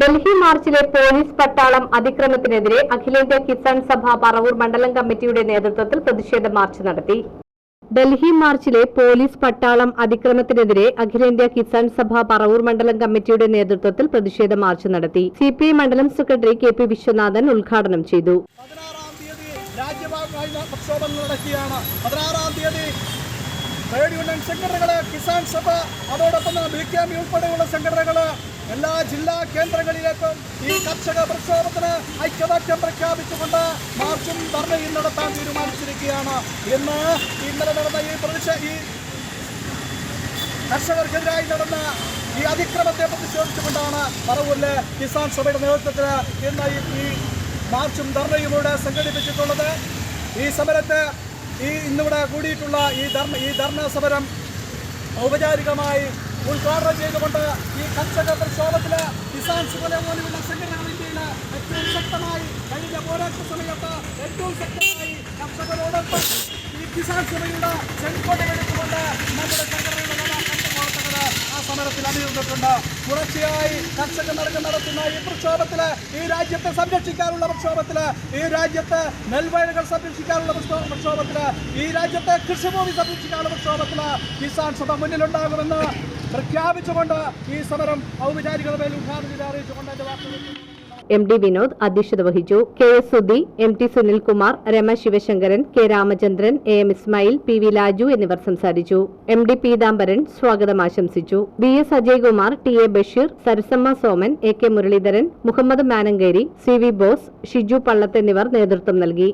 Delhi മാർച്ചിലെ police പട്ടാളം അതിക്രമത്തിനെതിരെ അഖിലേന്ത്യാ കിസാൻ സഭ പറവൂർ മണ്ഡലം കമ്മിറ്റിയുടെ നേതൃത്വത്തിൽ പ്രതിഷേധ മാർച്ച് നടത്തി. ഡൽഹി മാർച്ചിലെ പോലീസ് പട്ടാളം അതിക്രമത്തിനെതിരെ അഖിലേന്ത്യാ കിസാൻ സഭ പറവൂർ മണ്ഡലം കമ്മിറ്റിയുടെ നേതൃത്വത്തിൽ പ്രതിഷേധ മാർച്ച് നടത്തി. സിപിഐ മണ്ഡലം സെക്രട്ടറി കെ പി വിശ്വനാഥൻ ഉദ്ഘാടനം ചെയ്തു. ട്രേഡ് യൂണിയൻ സംഘടനകൾ കിസാൻ സഭ അതോടൊപ്പം ബി കെ എം ഉൾപ്പെടെയുള്ള സംഘടനകൾ എല്ലാ ജില്ലാ കേന്ദ്രങ്ങളിലേക്കും ഈ കർഷക പ്രക്ഷോഭത്തിന് ഐക്യദാർഢ്യം പ്രഖ്യാപിച്ചുകൊണ്ട് മാർച്ചും ധർണയും നടത്താൻ തീരുമാനിച്ചിരിക്കുകയാണ്. ഇന്ന് ഇന്നലെ നടന്ന ഈ പ്രതിഷേ ഈ കർഷകർക്കെതിരായി നടന്ന ഈ അതിക്രമത്തെ പ്രതിഷേധിച്ചുകൊണ്ടാണ് പറവൂരിലെ കിസാൻ സഭയുടെ നേതൃത്വത്തിൽ ഇന്ന് ഈ- ഈ മാർച്ചും ധർണയും ഇവിടെ സംഘടിപ്പിച്ചിട്ടുള്ളത്. ഈ സമരത്തെ ഈ ഇന്നിവിടെ കൂടിയിട്ടുള്ള ഈ ധർണ ഈ ധർണ സമരം ഔപചാരികമായി ഉദ്ഘാടനം ചെയ്തുകൊണ്ട് ഈ കർഷക പ്രക്ഷോഭത്തിൽ കിസാൻ സുഖല പോലെയുള്ള സംഘടനകൾ ഇന്ത്യയിൽ ഏറ്റവും ശക്തമായി കഴിഞ്ഞ പോരാട്ട സമയത്ത് ഏറ്റവും ശക്തമായി കർഷകരോടൊപ്പം ഈ കിസാൻ സഭയുടെ ചെങ്കോട്ടയെടുത്തുകൊണ്ട് നമ്മുടെ സംഘടനയുടെ കണ്ടുപോകുന്നത് ആ സമരത്തിൽ അണിയിരുന്നിട്ടുണ്ട് തുടർച്ചയായി കർഷക നടക്കം നടത്തുന്ന ഈ പ്രക്ഷോഭത്തിൽ ഈ രാജ്യത്തെ സംരക്ഷിക്കാനുള്ള പ്രക്ഷോഭത്തിൽ ഈ രാജ്യത്തെ നെൽവയലുകൾ സംരക്ഷിക്കാനുള്ള പ്രക്ഷോ- പ്രക്ഷോഭത്തിൽ ഈ രാജ്യത്തെ കൃഷിഭൂമി സംരക്ഷിക്കാനുള്ള പ്രക്ഷോഭത്തിൽ കിസാൻ സഭ മുന്നിലുണ്ടാകുമെന്ന് പ്രഖ്യാപിച്ചുകൊണ്ട് ഈ സമരം ഔപചാരികതയിൽ ഉദ്ഘാടനം ചെയ്ത് അറിയിച്ചുകൊണ്ട് എന്റെ എം ഡി വിനോദ് അധ്യക്ഷത വഹിച്ചു. K S Sudhi M T Sunilkumar Rama Sivasankaran K Ramachandran A M Ismail P V Laju എന്നിവർ സംസാരിച്ചു. എം ഡി പീതാംബരൻ സ്വാഗതം ആശംസിച്ചു. V S Ajaykumar T A Basheer Sarasamma Soman A K Muraleedharan Muhammad Manankeri C V Bose Shiju Pallath എന്നിവർ നേതൃത്വം നൽകി.